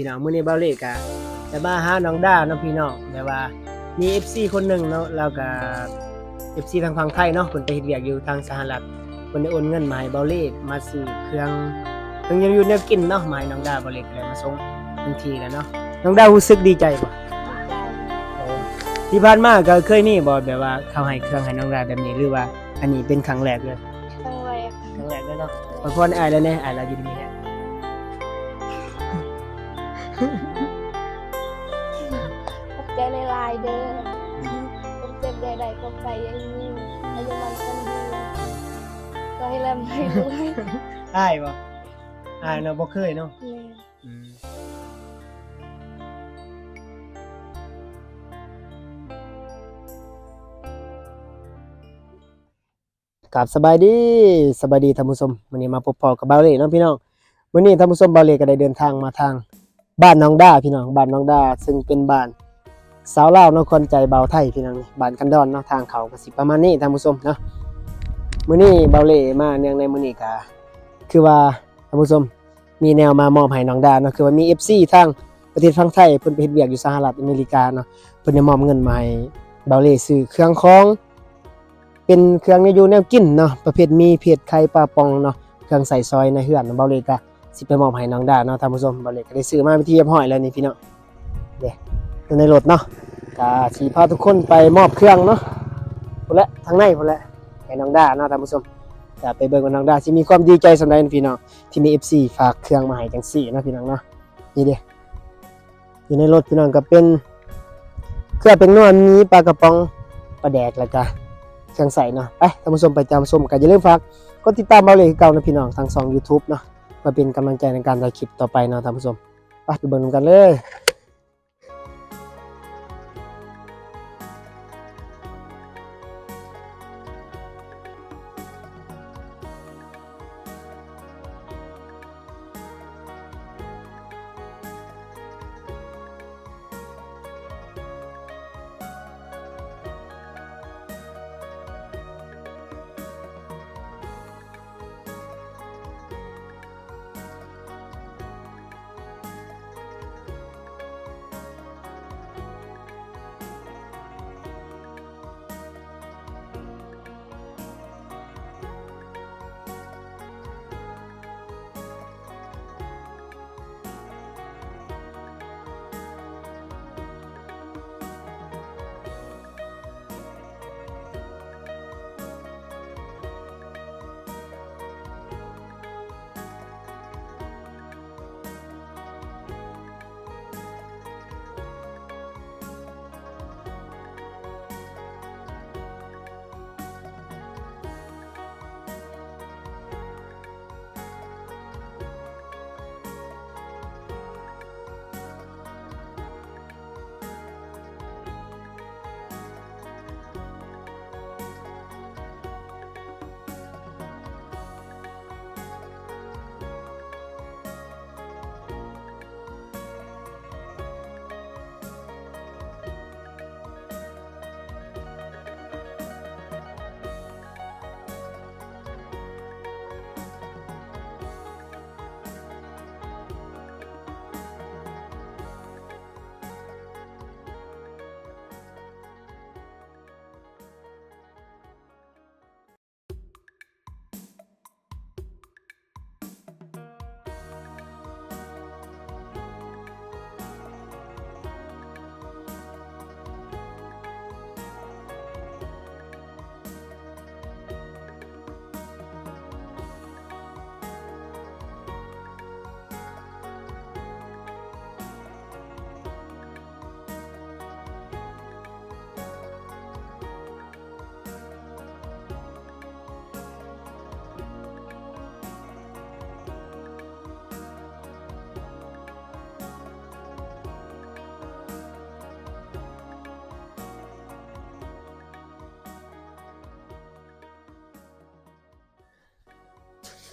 พี่น้องมื้อนี้เบาเล่กะจะมาหาน้องด้าเนาะพี่น้องแต่ว่ามี FC คนหนึงเนาะแล้วก็ FC ทางฝั่งไทยเนาะเพิ่นไปเฮ็ดเวียกอยู่ทางสหรัฐเพิ่นได้โอนเงินมาให้เบาเล่มาซื้อเครื่องเครื่องยังอยู่แนวกินเนาะมาให้น้องด้าเบาเล่ก็เลยมาส่งทันทีแล้วเนาะน้องด้ารู้สึกดีใจบ่ที่ผ่านมาก็เคยนี่บ่แบบว่าเขาให้เครื่องให้น้องด้าแบบนี้หรือว่าอันนี้เป็นครั้งแรกเลยครั้งแรกครั้งแรกเลยเนาะขอพรอายแล้วเนี่ยอายเราอยู่ดีมีแฮง ขอบใจหลายๆเด้อผมเจ็บใดๆก็ไปอยังนี้อายุมันคนดีก็ให้ลำให้ด้วยอายบ่อายเนาะบ่เคยเนาะอืมกับสบายดีสบายดีท่านผู้ชมวันนี้มาพบพอกับเบาเล่เนาะพี่น้องวันนี้ท่านผู้ชมเบาเล่ก็ได้เดินทางมาทาง บ้านน้องดาพี่น้องบ้านน้องดาซึ่งเป็นบ้านสาวเล่าวนครใจเบาไทยพี่น้องบ้านกันดอนเนาะทางเขาก็สิประมาณนี้ท่านผู้ชมเนาะมื้อนี้เบาเล่มาเนื่องในมื้อนี้ก็คือว่าท่านผู้ชมมีแนวมามอบให้น้องดาเนาะคือว่ามี FC ทางประเทศฝั่งไทยเพิ่นไปเฮ็ดเวียกอยู่สหรัฐอเมริกาเนาะเพิ่นได้มอบเงินมาให้เบาเล่ซื้อเครื่องของเป็นเครื่องในอยู่แนวกินเนาะประเภทมีเผ็ดไข่ปลาปองเนาะเครื่องใส่ซอยในเฮือนเบาเล่ก็ สิไปมอบให้น้องดาเนาะท่านผู้ชมเบาเล่ก็ได้ซื้อมาเป็นที่เรียบร้อยแล้วนี่พี่น้องเด้อยู่ในรถเนาะก็สิพาทุกคนไปมอบเครื่องเนาะพุ่นละทางในพุ่นละให้น้องดาเนาะท่านผู้ชมจะไปเบิ่งว่าน้องดาสิมีความดีใจสำใดนะพี่น้องที่มี FC ฝากเครื่องมาให้จังสี่นะพี่น้องเนาะนี่เด้อยู่ในรถพี่น้องก็เป็นเครื่องเป็นนวลมีปลากระป๋องปลาแดกแล้วก็เครื่องใส่เนาะไปท่านผู้ชมไปตามชมกันอย่าลืมฝากกดติดตามเบาเลยเก่านะพี่น้องทางช่อง YouTube เนาะ มาเป็นกำลังใจในการถ่ายคลิปต่อไปเนาะท่านผู้ชมไปไปเบิ่งกันเลย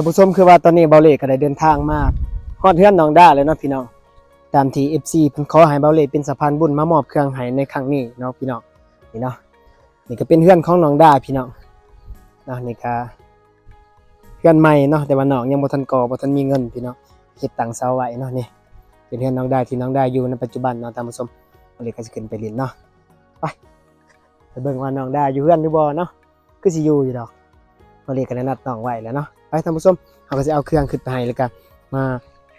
านผู้ชมคือว่าตอนนี้เบาเล่ก็ได้เดินทางมาฮอดเฮือนน้องด้าแล้วเนาะพี่น้องตามที่ FC เพิ่นขอให้เบาเล่เป็นสะพานบุญมามอบเครื่องให้ในครั้งนี้เนาะพี่น้องนี่เนาะนี่ก็เป็นเฮือนของน้องด้าพี่น้องเนาะนี่ก็เฮือนใหม่เนาะแต่ว่าน้องยังบ่ทันก่อบ่ทันมีเงินพี่น้องเฮ็ดตังเสาไว้เนาะนี่เป็นเพื่อนน้องดาที่น้องดาอยู่ในปัจจุบันเนาะท่านผู้ชมวันนี้ก็จะขึ้นไปเรียนเนาะไปไปเบิ่งว่าน้องดาอยู่เพื่อนหรือบ่เนาะก็สิอยู่อยู่ดอกวันนี้ก็ได้นัดน้องไว้แล้วเนาะ ไปท่านผู้ชมเขาก็จะเอาเครื่องขึ้นไปให้แล้วกันมา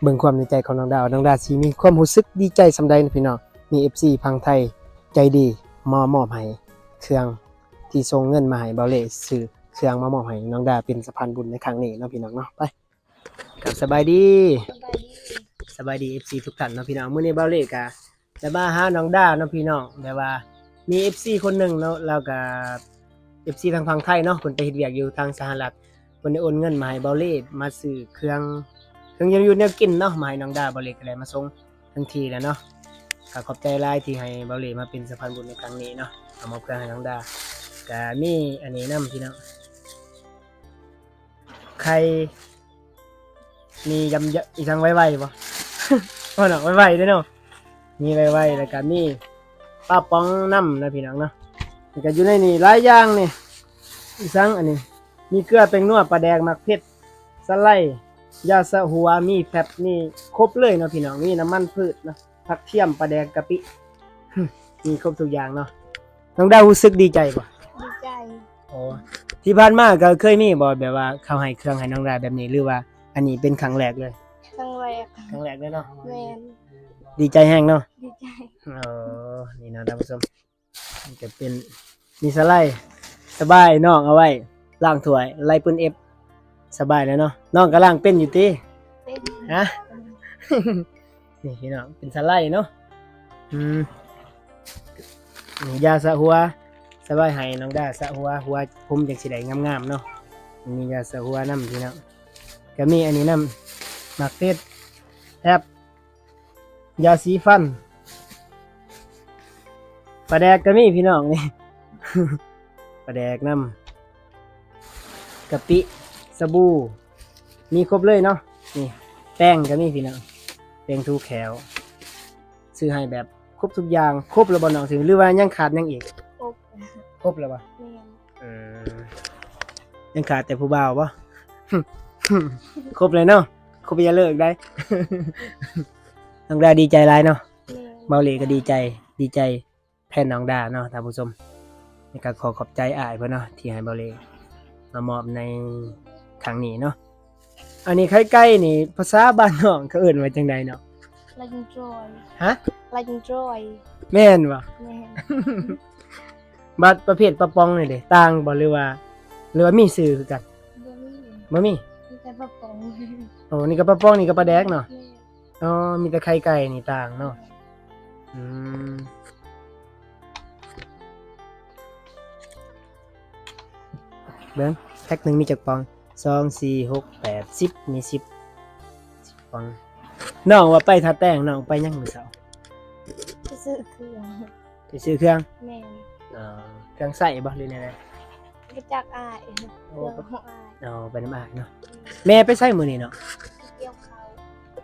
เบิ่งความในใจของน้องดาวน้องดาสิมีความรู้สึกดีใจสำใดนะพี่น้องมี FC พังไทยใจดีมามอบให้เครื่องที่ส่งเงินมาให้เบาเล่ซื้อเครื่องมามอบให้น้องดาเป็นสะพานบุญในครั้งนี้เนาะพี่น้องเนาะไปกับสบายดีสบายดีสบายดี FC ทุกท่านเนาะพี่น้องมื้อนี้เบาเลกะจะมาหาน้องดาเนาะพี่น้องแต่ว่ามี FC คนหนึงเนาะแล้วก็ FC ทางฝั่งไทยเนาะเพิ่นไปเฮ็ดเวียกอยู่ทางสหรัฐ เพิ่นได้โอนเงินมาให้เบาเล่มาซื้อเครื่องเครื่องยนต์อยู่แนวกินเนาะมาให้น้องดาเบาเล่ก็ได้มาส่งทันทีแล้วเนาะก็ขอบใจหลายที่ให้เบาเล่มาเป็นสะพานบุญในครั้งนี้เนาะเอามาเพื่อให้น้องดาก็มีอันนี้นํพี่น้องใครมียำอีกทางไว้ไว้บ่ว่าเนาะไว้ไว้เด้เนาะมีไว้ไว้แล้วก็มีป้าป้องน้ำนะพี่น้องเนาะแล้วก็อยู่ในนี่หลายอย่างนี่อีสังอันนี้ มีเกลือเป็นนัวปลาแดกหมักเผ็ดสไลด์ยาสะหัวมีแฟบนี่ครบเลยเนาะพี่น้องมีน้ำมันพืชเนาะผักเทียมปลาแดกกะปิ มีครบทุกอย่างเนาะน้องดาวรู้สึกดีใจป่ะดีใจโอ้ที่ผ่านมาก็เคยมีบ่แบบว่าเขาให้เครื่องให้น้องดาวแบบนี้หรือว่า อันนี้เป็นครั้งแรกเลยครั้งแรกครั้งแรกเลยเนาะแมนดีใจแห้งเนาะดีใจเออนี่เนาะท่านผู้ชมมันจะเป็นมีสไลด์สบายน้องเอาไว้ ล้างถ้วยไล่ปืนเอฟสบายแล้วเนาะน้องก็ล้างเป็นอยู่ติเป็นฮะ นี่พี่น้องเป็นสไลด์เนาะอืมนี่ยาสระหัวสบายให้น้องด้าสระหัวหัวผมจังสิได้งามๆเนาะมียาสระหัวน้ำพี่น้องก็มีอันนี้น้ำหมักเป็ดแทบยาสีฟันปลาแดกก็มีพี่น้องนี่ ปลาแดกน้ำ กะปิสบู่มีครบเลยเนาะนี่แป้งก็มีพี่น้องแป้งทูแขวซื้อให้แบบครบทุกอย่างครบแล้วบ่น้องถึงหรือว่ายังขาดยังอีกครบครบแล้วบ่แมนเออยังขาดแต่ผู้บ่าวบ่ ครบเลยเนาะครบอย่าเลิกได้ น้องดาดีใจหลายเนาะ แมนเมาเลก็ดีใจดีใจแทนน้องดาเนาะท่านผู้ชมในการขอขอบใจอ้ายเพื่อนเนาะที่ให้เมาเล มามอบในครั้งนี้เนาะอันนี้ใกล้ๆนี่ภาษาบ้านน้องเขาเอื่นว่าจังใดเนาะลาจิงจอยฮะลาจิงจอยแม่นวะแมนบัตรประเภทปะปองนี่เด้ต่างบ่หรือว่า หรือว่ามีสื่อคือกันบ่มีบ่มีมีแต่ปะปองโอ้นี่ก็ปะปองนี่ก็ปลาแดกเนาะแมนอ๋อมีแต่ไข่ไก่นี่ต่างเนาะอืม เบิ้งแพ็คหนึ่งมีจักปองสองสี่หกแปดสิบมีสิบสิบปองน้องว่าไปทาแต้งน้องไปยังมือเสาไปซื้อเครื่องไปซื้อเครื่องแมนเอ่อเครื่องใส่บ่หรือไงไปจากอายเคโอ้รื่องของอายเอาไปน้ำอายเนาะแม่ไปใส่มือนี่เนาะเกี่ยวเขา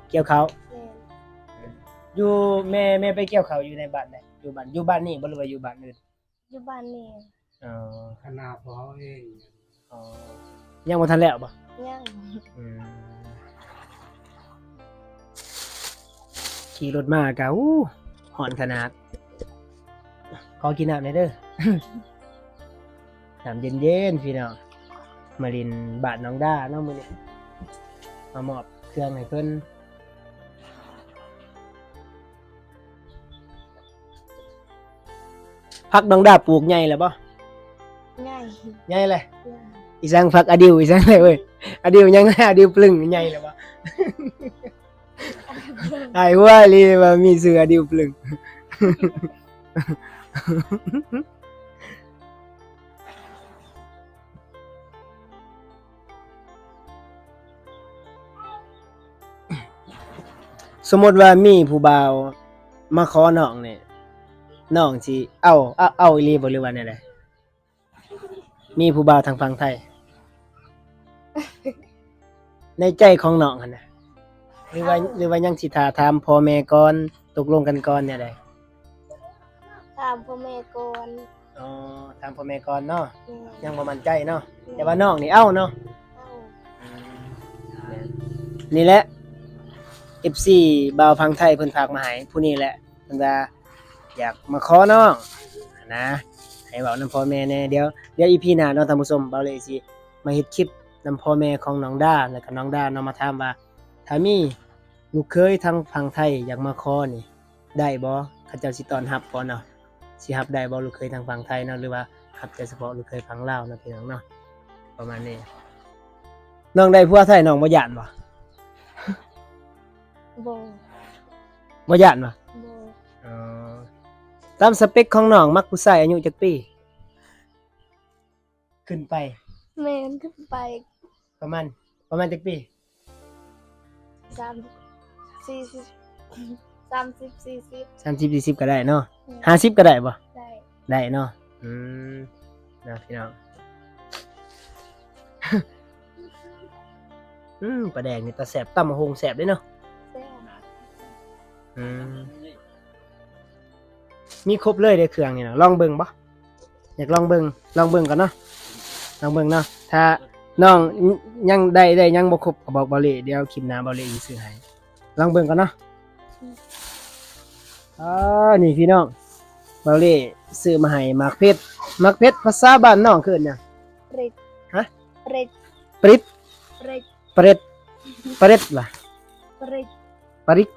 เกี่ยวเขาวแมนอยู่แม่แม่ไปเกี่ยวเขาวอยู่ในบ้านใดอยู่บ้านอยู่บ้านนี่บ่หรือว่าอยู่บ้านอื่นอยู่บ้านนี่อ๋อขนาดพอเอง อ๋อยังบ่ทันแล้วบ่ยังอืมขี่รถมากะอู้หอนขนาด ขอกินน้ำหน่อยเด้อ น้ำเย็นๆพี่น้องมาลินบาทน้องด้าเน้องมือนี้มามอบเครื่องให้เพิ่นพักน้องด้าปลูกใหญ่แล้วบ่ง่ายใหญ่เลยง่าย อีสังพักอดิวอีสังเลยเว้ยอดิวยังไงอดิวปลึงใหญ่แล้วบ่ไอ้ว่าลีว่ามีเสืออดิวปลึงสมมติว่ามีผู้บ่าวมาขอน้องเนี่ยน้องสิเอาเอาเอาอีหลีบ่หรือว่าแนวใด มีผู้บ่าวทางฝั่งไทย ในใจของน้องหั่นน่ะหรือว่าหรือว่ายังสิถาถามพ่อแม่ก่อนตกลงกันก่อนเนี่ยใดตามพ่อแม่ก่อนอ๋อถามพ่อแม่ก่อนเนาะแม่ยังบ่มั่นใจเนาะแต่ว่าน้องนี่เอ้าเนาะ เอานี่แหละ FC บ่าวพังไทยเพิ่นฝากมาให้ผู้นี้แหละเพิ่นว่าอยากมาขอน้องนะ ให้เว้านำพ่อแม่แน่เดี๋ยวเดี๋ยว EP หน้าเนาะท่านผู้ชมบ่าวเลยสิมาเฮ็ดคลิปนำพ่อแม่ของน้องดาแล้วก็น้องดาเนาะมาถามว่าถ้ามีลูกเคยทางพังไทยอยากมาขอนี่ ได้บ่เขาเจ้าสิต้อนรับบ่เนาะสิรับได้บ่ลูกเคยทางฝั่งไทยเนาะหรือว่ารับแต่เฉพาะลูกเคยฝั่งลาวเนาะพี่น้องเนาะประมาณนี้น้องได้ผัวไทยน้องบ่ย่านบ่โบบ่ย่านบ่โบอ๋อ ตามสเปคของน้องมักผู้ชายอายุจักปี ขึ้นไป แมนขึ้นไปประมาณประมาณจักปีสามสี่สิบสามสิบสี่สิบ30 40ก็ได้เนาะ50ก็ได้บ่ได้ได้เนาะอืมนะพี่น้อง อืมปลาแดงนี่ปลาแสบตำมะฮงแสบเด้เนาะ แซ่บ อืม มีครบเลยเด้เครื่องนี่นะลองเบิ่งบ่อยากลองเบิ่งลองเบิ่งก่อนเนาะลองเบิ่งเนาะถ้าน้องยังได้ได้ยังบ่ครบก็บอกเบาเลยเดี๋ยวคลิปหน้าเบาเลยสิซื้อให้ลองเบิ่งก่อนเนาะอ่านี่พี่น้องเบาเลยซื้อมาให้มักเพชรมักเพชรภาษาบ้านน้องคืออนหยังเปร็ดฮะเปร็ดปริดเปร็ดปริดปริดล่ะเปร็ดปริก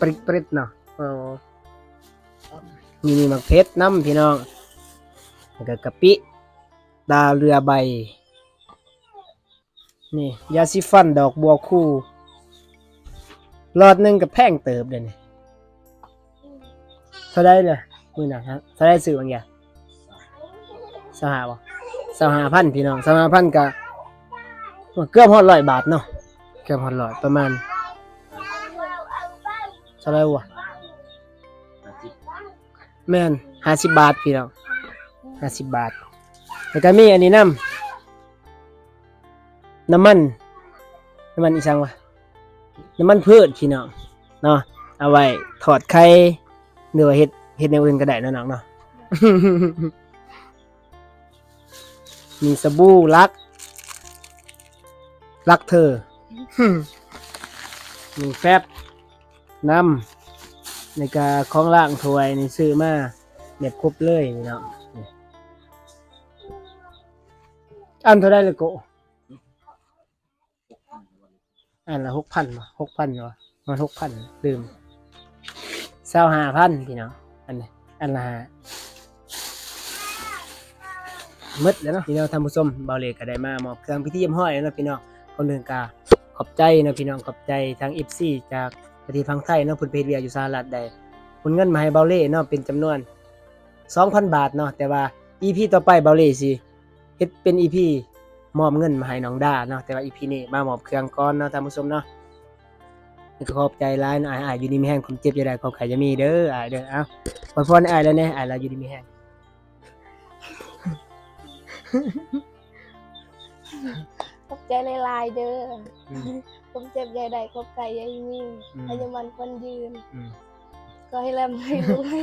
ปริกปริกเนาะอ๋อ มีนี่มักเพชรน้ำพี่น้องแล้วก็กะปิดาเรือใบ นี่ยาสีฟันดอกบัวคู่หลอดหนึ่งกับแพงเติบเดี๋ยวนี้เท่าได้เลยมือหนักครับเท่าได้ซื้อบางอย่างสหาบ่สหาพันพี่น้องสหาพันกะเกือบหอดร้อยบาทเนาะเกือบหอดร้อยประมาณเท่าไรวะ แม่นห้าสิบบาทพี่น้องห้าสิบบาท แล้วก็มีอันนี้น้ำน้ำมัน น้ำมันอีสังวะน้ำมันพืชพี่น้องเนาะเอาไว้ถอดไข่หรือว่าเฮ็ดเฮ็ดในอื่นก็ได้นะน้องเนาะมีสบู่ลักลักเธอมีแฟบน้ำ ในกาของล่างถวยนี่ซื้อมาแบบครบเลยนี่เนาะอันเท่าได้เลยโกอันละหกพันวะหกพันวะมันหกพันลืมเศร้าห้าพันพี่น้องอันนี้อันละห้ามืดแล้วเนาะพี่น้องทำผู้ชมเบาเลยก็ได้มามอบเครื่องพิธีเยี่ยมห้อยแล้วนะพี่น้องคนหนึ่งกาขอบใจนะพี่น้องขอบใจทางเอฟซีจาก ประเทศพังไทยเนาะเพิ่นไปเฮ็ดเวียกอยู่สหรัฐได้ผลเงินมาให้เบาเล่เนาะเป็นจำนวน 2,000 บาทเนาะแต่ว่า EP ต่อไปเบาเล่สิเฮ็ดเป็น EP มอบเงินมาให้น้องดาเนาะแต่ว่า EP นี้มามอบเครื่องก่อนเนาะท่านผู้ชมเนาะนี่ก็ขอบใจหลายนะอ้ายอ้ายอยู่ดีมีแห้งความเจ็บอย่าได้ความไข้จะมีเด้ออ้ายเด้อเอ้าขอพรให้อ้ายแล้วแน่อ้ายเราอยู่ดีมีแห้ง ขอบใจหลายๆเด้อออืมผมเจ็บใหญ่ใดขอบไก่ใหญ่ยิ่งอืม อายุมันคนยืน อืมก็ให้ร่ำให้รวย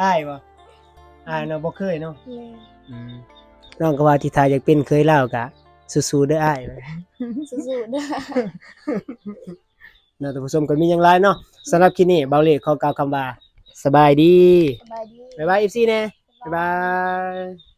อ้ายบ่อ้ายเนาะบ่เคยเนาะแม่อืมน้องก็ว่าที่ทายอยากเป็นเคยเล่ากะสู้ๆเด้ออ้ายสู้ๆเด้อเนาะท่านผู้ชมก็มีอย่างไรเนาะสำหรับคลิปนี้เบาเล่ขอกล่าวคำว่า สบายดี สบายดี บ๊ายบาย FC แน่บ๊ายบาย